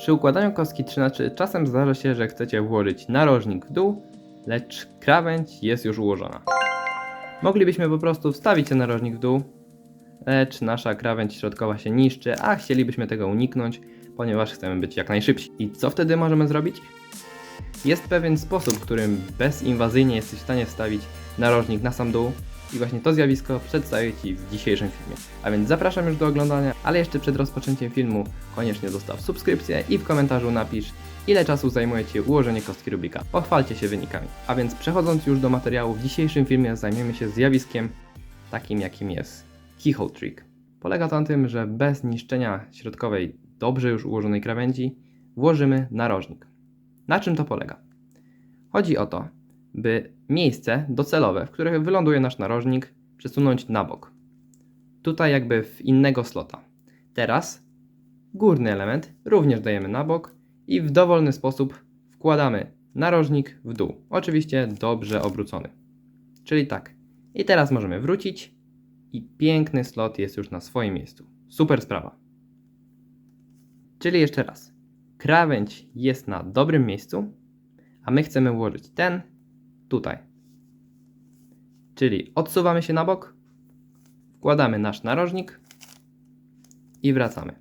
Przy układaniu kostki 3 na 3 czasem zdarza się, że chcecie włożyć narożnik w dół, lecz krawędź jest już ułożona. Moglibyśmy po prostu wstawić ten narożnik w dół, lecz nasza krawędź środkowa się niszczy, a chcielibyśmy tego uniknąć, ponieważ chcemy być jak najszybsi. I co wtedy możemy zrobić? Jest pewien sposób, którym bezinwazyjnie jesteś w stanie wstawić narożnik na sam dół i właśnie to zjawisko przedstawię Ci w dzisiejszym filmie. A więc zapraszam już do oglądania, ale jeszcze przed rozpoczęciem filmu koniecznie zostaw subskrypcję i w komentarzu napisz ile czasu zajmuje Ci ułożenie kostki Rubika. Pochwalcie się wynikami. A więc przechodząc już do materiału, w dzisiejszym filmie zajmiemy się zjawiskiem takim jakim jest keyhole trick. Polega to na tym, że bez niszczenia środkowej dobrze już ułożonej krawędzi włożymy narożnik. Na czym to polega? Chodzi o to, by miejsce docelowe, w którym wyląduje nasz narożnik, przesunąć na bok. Tutaj jakby w innego slota. Teraz górny element również dajemy na bok i w dowolny sposób wkładamy narożnik w dół. Oczywiście dobrze obrócony. Czyli tak. I teraz możemy wrócić i piękny slot jest już na swoim miejscu. Super sprawa. Czyli jeszcze raz. Krawędź jest na dobrym miejscu, a my chcemy włożyć ten tutaj. Czyli odsuwamy się na bok, wkładamy nasz narożnik i wracamy.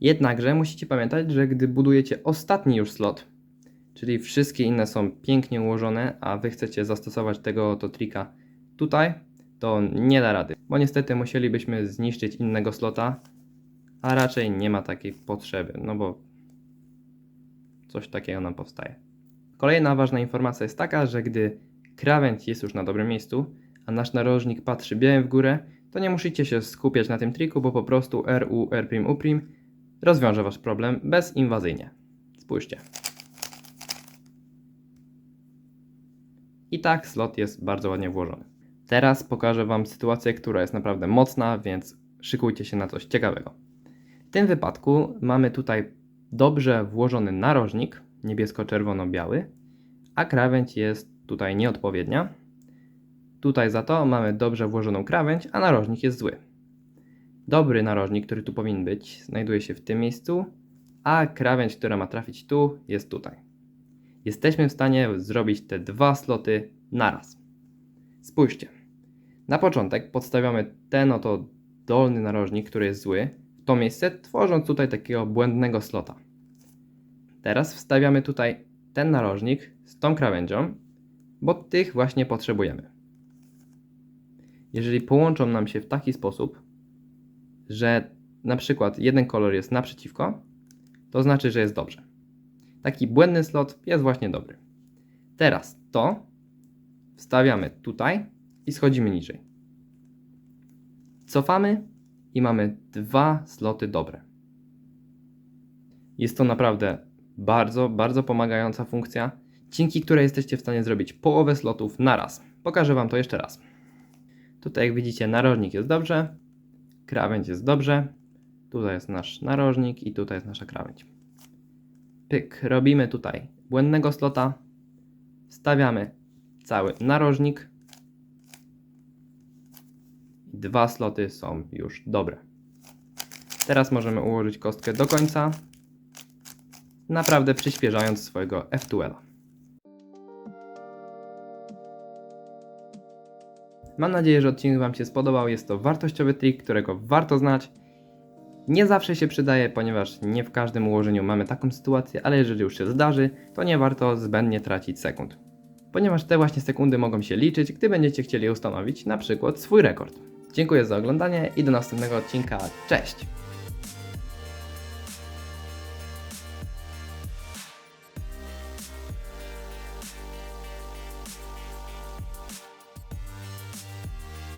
Jednakże musicie pamiętać, że gdy budujecie ostatni już slot, czyli wszystkie inne są pięknie ułożone, a wy chcecie zastosować tego oto trika tutaj, to nie da rady, bo niestety musielibyśmy zniszczyć innego slota, a raczej nie ma takiej potrzeby, no bo coś takiego nam powstaje. Kolejna ważna informacja jest taka, że gdy krawędź jest już na dobrym miejscu, a nasz narożnik patrzy białym w górę, to nie musicie się skupiać na tym triku, bo po prostu RU, R', U' rozwiąże Wasz problem bezinwazyjnie. Spójrzcie. I tak slot jest bardzo ładnie włożony. Teraz pokażę Wam sytuację, która jest naprawdę mocna, więc szykujcie się na coś ciekawego. W tym wypadku mamy tutaj dobrze włożony narożnik, niebiesko-czerwono-biały, a krawędź jest tutaj nieodpowiednia. Tutaj za to mamy dobrze włożoną krawędź, a narożnik jest zły. Dobry narożnik, który tu powinien być, znajduje się w tym miejscu, a krawędź, która ma trafić tu, jest tutaj. Jesteśmy w stanie zrobić te dwa sloty naraz. Spójrzcie. Na początek podstawiamy ten oto dolny narożnik, który jest zły, w to miejsce, tworząc tutaj takiego błędnego slota. Teraz wstawiamy tutaj ten narożnik z tą krawędzią, bo tych właśnie potrzebujemy. Jeżeli połączą nam się w taki sposób, że na przykład jeden kolor jest naprzeciwko, to znaczy, że jest dobrze. Taki błędny slot jest właśnie dobry. Teraz to wstawiamy tutaj i schodzimy niżej. Cofamy i mamy dwa sloty dobre. Jest to naprawdę bardzo, bardzo pomagająca funkcja, dzięki której jesteście w stanie zrobić połowę slotów naraz. Pokażę Wam to jeszcze raz. Tutaj jak widzicie narożnik jest dobrze, krawędź jest dobrze, tutaj jest nasz narożnik i tutaj jest nasza krawędź. Pyk, robimy tutaj błędnego slota, wstawiamy cały narożnik dwa sloty są już dobre. Teraz możemy ułożyć kostkę do końca, naprawdę przyspieszając swojego F2L. Mam nadzieję, że odcinek Wam się spodobał. Jest to wartościowy trik, którego warto znać. Nie zawsze się przydaje, ponieważ nie w każdym ułożeniu mamy taką sytuację, ale jeżeli już się zdarzy, to nie warto zbędnie tracić sekund. Ponieważ te właśnie sekundy mogą się liczyć, gdy będziecie chcieli ustanowić na przykład swój rekord. Dziękuję za oglądanie i do następnego odcinka. Cześć!